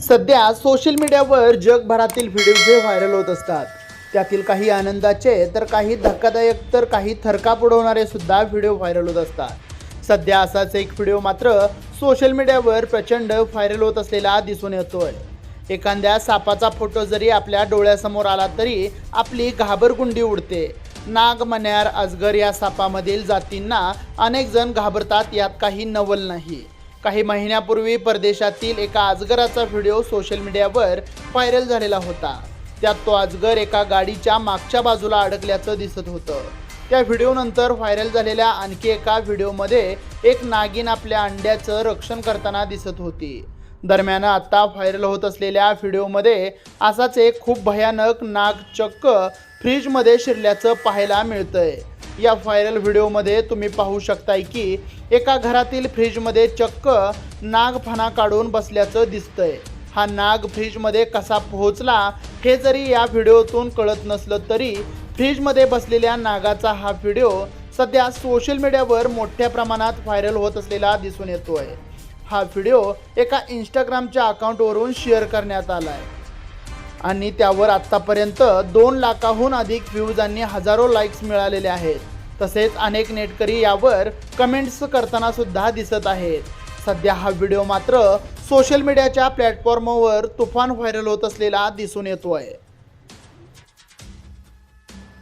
सध्या सोशल मीडियावर जगभरातील व्हिडिओ हे व्हायरल होत असतात त्यातील काही आनंदाचे तर काही धक्कादायक तर काही थरकाप उडवणारे सुद्धा व्हिडिओ व्हायरल होत असतात. सध्या असाच एक व्हिडिओ मात्र सोशल मीडियावर प्रचंड व्हायरल होत असलेला दिसून येतोय. एखाद्या सापाचा फोटो जरी आपल्या डोळ्यासमोर आला तरी आपली घाबरगुंडी उडते. नाग मन्यार अजगर या सापामधील जातींना अनेक जण घाबरतात यात काही नवल नाही. काही महिन्यापूर्वी परदेशातील एका अजगराचा व्हिडिओ सोशल मीडियावर व्हायरल झालेला होता. त्यात तो अजगर एका गाडीच्या मागच्या बाजूला अडकल्याचं दिसत होतं. त्या व्हिडिओनंतर व्हायरल झालेल्या आणखी एका व्हिडिओमध्ये एक नागिन आपल्या अंड्याचं रक्षण करताना दिसत होती. दरम्यान आत्ता व्हायरल होत असलेल्या व्हिडिओमध्ये असाच एक खूप भयानक नाग चक्क फ्रीजमध्ये शिरल्याचं पाहायला मिळतंय. या व्हायरल व्हिडिओमध्ये तुम्ही पाहू शकताय की एका घरातील फ्रीजमध्ये चक्क नागफणा काढून बसल्याचं दिसतंय. हा नाग फ्रीजमध्ये कसा पोहोचला हे जरी या व्हिडिओतून कळत नसलं तरी फ्रीजमध्ये बसलेल्या नागाचा हा व्हिडिओ सध्या सोशल मीडियावर मोठ्या प्रमाणात व्हायरल होत असलेला दिसून येतोय. हा व्हिडिओ एका इंस्टाग्रामच्या अकाउंटवरून शेअर करण्यात आला आहे आणि त्यावर आत्तापर्यंत दोन लाखाहून अधिक व्ह्यूज आणि हजारो लाईक्स मिळालेले आहेत. तसेच अनेक नेटकरी यावर कमेंट्स करताना सुद्धा दिसत आहेत. सध्या हा व्हिडिओ मात्र सोशल मीडियाच्या प्लॅटफॉर्मवर तुफान व्हायरल होत असलेला दिसून येतो आहे